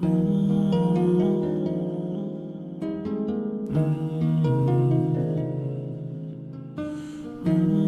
Mm-hmm. mm-hmm. mm-hmm.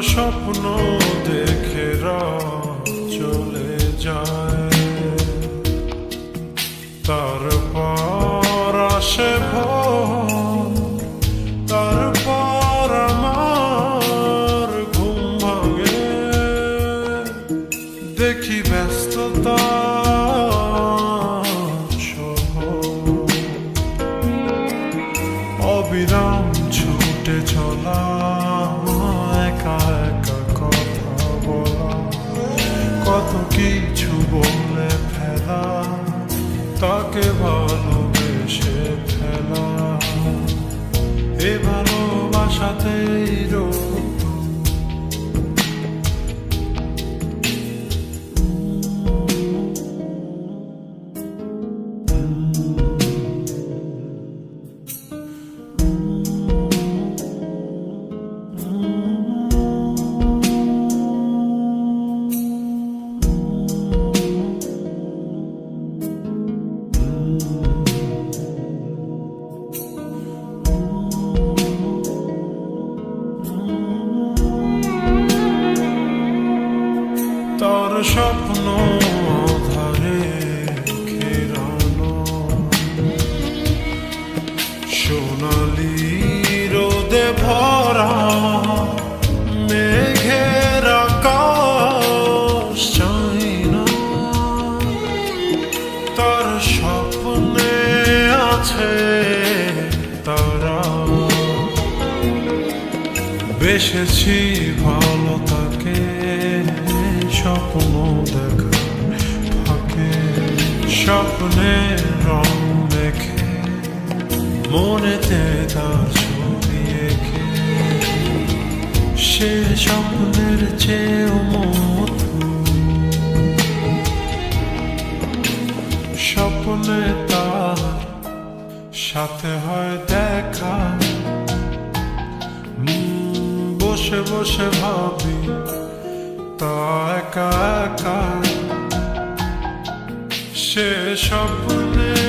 স্বপ্ন দেখে চলে যায়। তারপর তাকে ভালোবেসে ফেলা। এ ভালোবাসাতেই রোদ স্বপ্ন ধারে ঘেরানো সোনালি রোদে ভরা মেঘের আকাশ না তার স্বপ্নে আছে তারা। বেসেছি ভালো স্বপ্ন দেখা, ফাঁকে স্বপ্নে রং মেখে, মনেতে তার ছবি এঁকে। সে স্বপ্নের চেয়েও মধু স্বপ্নে তার সাথে হয় দেখা। বসে বসে ভাবি তা একা একা। সে স্বপ্নে